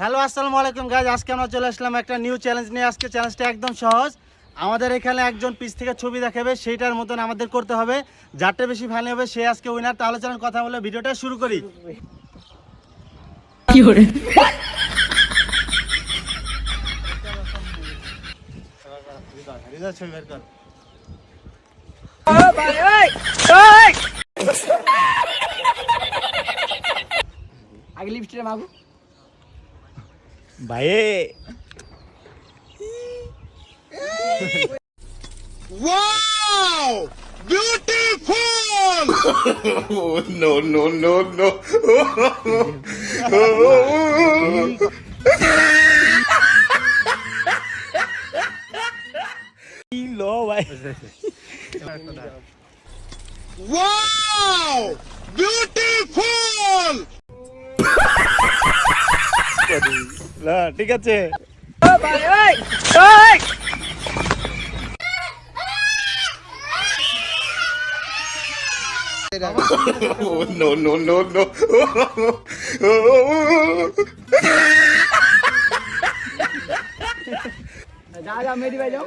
Hello আসসালামু আলাইকুম guys আজকে আমরা চলে আসলাম একটা নিউ চ্যালেঞ্জ নিয়ে। আজকে চ্যালেঞ্জটা একদম সহজ। আমাদের এখানে একজন পিস থেকে ছবি দেখাবে সেইটার মতন আমাদের করতে হবে। যারটা বেশি ফানি হবে সে আজকে উইনার তাহলে চলেন কথা বলে ভিডিওটা শুরু করি। ছবি বের কর? আগে লিপস্টিকটা মাগো ভাইয়ে no, no, no, no. লো ভাই wow! Beautiful! না, ঠিক আছে no, no, no, no. যা যা মেডি ভাই যাও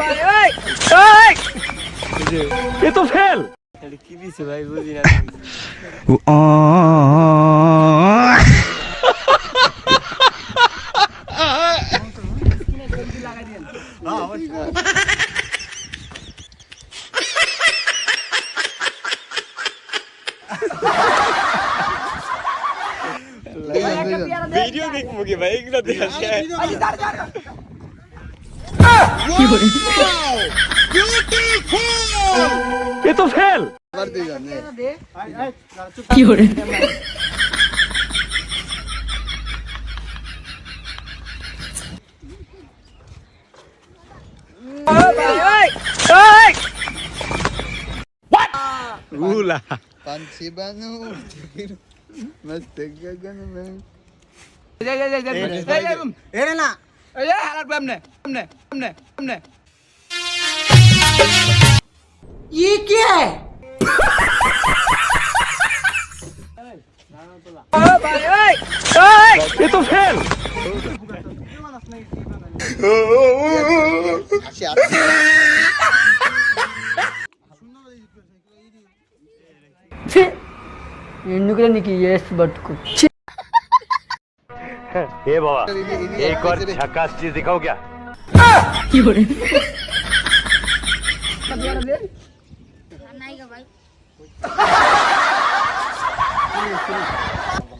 ভাই ওই ওই কি দিছে ভাই বুঝি না वीडियो देखोगे भाई एकदम देखा ये तो फेल रूला मस्त गगन में এরে না এই যে হালার সামনে সামনে সামনে সামনে ये क्या है ओ भाई ओए ओए এ তো ফেল আসে আসে नुकरे की यस बट को हे बाबा एक और झकास चीज दिखाओ क्या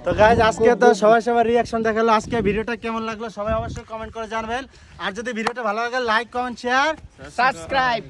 তো গাইজ আজকে তো সবাই সবার রিয়াকশন দেখালো আজকে ভিডিওটা কেমন লাগলো সবাই অবশ্যই কমেন্ট করে জানবেন আর যদি ভিডিওটা ভালো লাগে লাইক কমেন্ট শেয়ার सब्सक्राइब